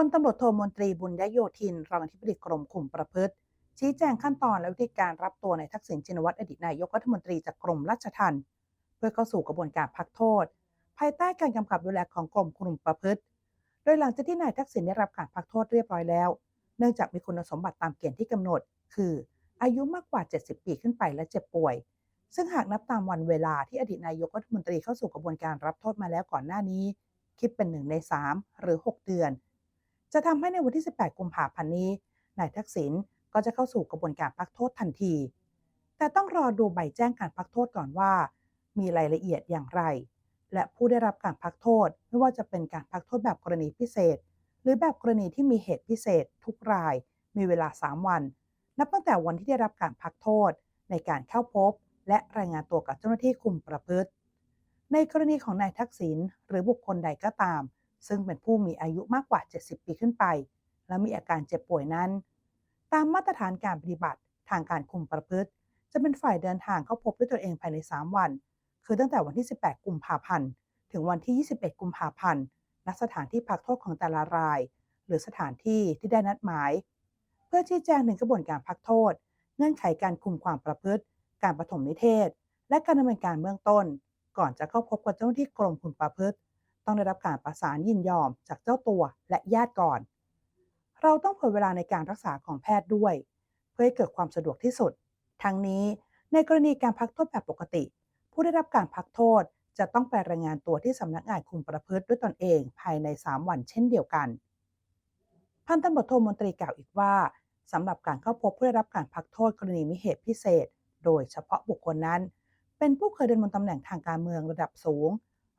พลตำรวจโทมนตรีบุญยโยธินรองอธิบดีกรมคุมประพฤติ ชี้แจงขั้นตอนและวิธีการรับตัวในายทักษิณชินวัตรอดีตนายกรัฐมนตรีจากกรมราชทัณฑ์เพื่อเข้าสู่กระบวนการพักโทษ ภายใต้การกำกับดูแลของกรมคุมประพฤติ โดยหลังจากที่นายทักษิณได้รับการพักโทษเรียบร้อยแล้ว เนื่องจากมีคุณสมบัติตามเกณฑ์ที่กำหนด คือ อายุมากกว่า 70 ปีขึ้นไปและเจ็บป่วย ซึ่งหากนับตามวันเวลาที่อดีตนายกรัฐมนตรีเข้าสู่กระบวนการรับโทษมาแล้วก่อนหน้านี้ คิดเป็นหนึ่งใน3หรือ 6 เดือน จะทำให้ในวันที่ 18 กุมภาพันธ์นี้นายทักษิณก็จะเข้าสู่กระบวนการพักโทษทันที แต่ต้องรอดูใบแจ้งการพักโทษก่อนว่า มีรายละเอียดอย่างไร และผู้ได้รับการพักโทษไม่ว่าจะเป็นการพักโทษแบบกรณีพิเศษ หรือแบบกรณีที่มีเหตุพิเศษ ทุกราย มีเวลา 3 วัน นับตั้งแต่วันที่ได้รับการพักโทษในการเข้าพบ และรายงานตัวกับเจ้าหน้าที่คุมประพฤติ ในกรณีของนายทักษิณหรือบุคคลใดก็ตาม ซึ่งเป็นผู้มีอายุมากกว่า 70 ปีขึ้นไป และมีอาการเจ็บป่วยนั้น ตามมาตรฐานการปฏิบัติทางการคุมประพฤติ จะเป็นฝ่ายเดินทางเข้าพบด้วยตัวเองภายใน 3 วัน คือตั้งแต่วันที่ 18 กุมภาพันธ์ ถึงวันที่ 21 กุมภาพันธ์ณสถานที่พักโทษของแต่ละราย หรือสถานที่ที่ได้นัดหมาย เพื่อชี้แจงถึงกระบวนการพักโทษ เงื่อนไขการคุมความประพฤติ การปฐมนิเทศ และการดำเนินการเบื้องต้น ก่อนจะเข้าพบกับเจ้าหน้าที่กรมคุมประพฤติ ต้องได้รับการประสานยินยอมจากเจ้าตัวและญาติก่อน เราต้องเผื่อเวลาในการรักษาของแพทย์ด้วย เพื่อให้เกิดความสะดวกที่สุด ทั้งนี้ในกรณีการพักโทษแบบปกติ ผู้ได้รับการพักโทษจะต้องไปรายงานตัวที่สำนักงานคุมประพฤติด้วยตนเองภายใน 3 วันเช่นเดียวกัน พันตำรวจโทมนตรีกล่าวอีกว่าสำหรับการเข้าพบผู้ได้รับการพักโทษกรณีมีเหตุพิเศษ โดยเฉพาะบุคคลนั้น เป็นผู้เคยดำรงตำแหน่งทางการเมืองระดับสูง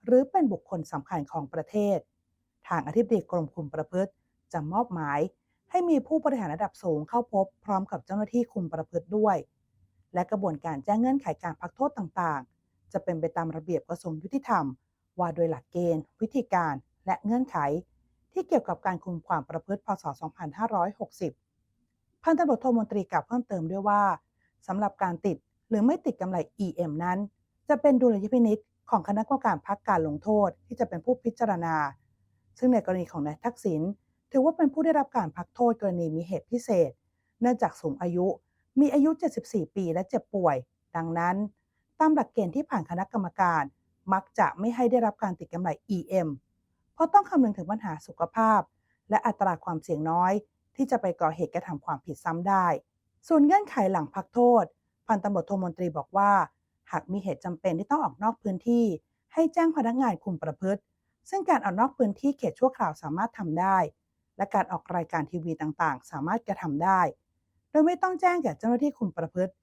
หรือเป็นบุคคลสำคัญของประเทศ ทางอธิบดีกรมคุมประพฤติจะมอบหมาย ให้มีผู้บริหารระดับสูงเข้าพบพร้อมกับเจ้าหน้าที่คุมประพฤติด้วย และกระบวนการแจ้งเงื่อนไขการพักโทษต่างๆ จะเป็นไปตามระเบียบกระทรวงยุติธรรม ว่าโดยหลักเกณฑ์ วิธีการและเงื่อนไข ที่เกี่ยวกับการคุมความประพฤติพศ 2560 พันตำรวจโทมนตรีกล่าวเพิ่มเติมด้วยว่าสำหรับการติดหรือไม่ติดกำไร EM นั้น จะเป็นดุลยพินิษ ของคณะกรรมการพักการลงโทษที่จะเป็นผู้พิจารณา ซึ่งในกรณีของนายทักษิณถือว่าเป็นผู้ได้รับการพักโทษกรณีมีเหตุพิเศษ เนื่องจากสูงอายุ มีอายุ 74 ปีและเจ็บป่วย ดังนั้น ตามหลักเกณฑ์ที่ผ่านคณะกรรมการ มักจะไม่ให้ได้รับการติดกำไร EM เพราะต้องคำนึงถึงปัญหาสุขภาพ และอัตราความเสี่ยงน้อย ที่จะไปก่อเหตุกระทำความผิดซ้ำได้ ส่วนเงื่อนไขหลังพักโทษ พันตำรวจโทมนตรีบอกว่า หากมีเหตุจำเป็นที่ต้องออกนอกพื้นที่ ให้แจ้งพนักงานคุมประพฤติ ซึ่งการออกนอกพื้นที่เขตชั่วคราวสามารถทำได้ และการออกรายการทีวีต่างๆ สามารถกระทำได้ โดยไม่ต้องแจ้งแก่เจ้าหน้าที่คุมประพฤติ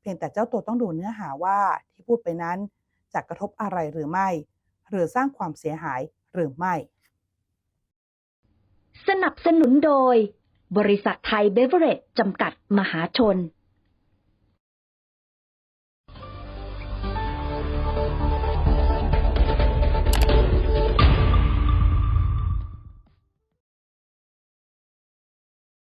เพียงแต่เจ้าตัวต้องดูเนื้อหาว่าที่พูดไปนั้นจะกระทบอะไรหรือไม่ หรือสร้างความเสียหายหรือไม่ สนับสนุนโดย บริษัทไทยเบเวอเรจจำกัดมหาชน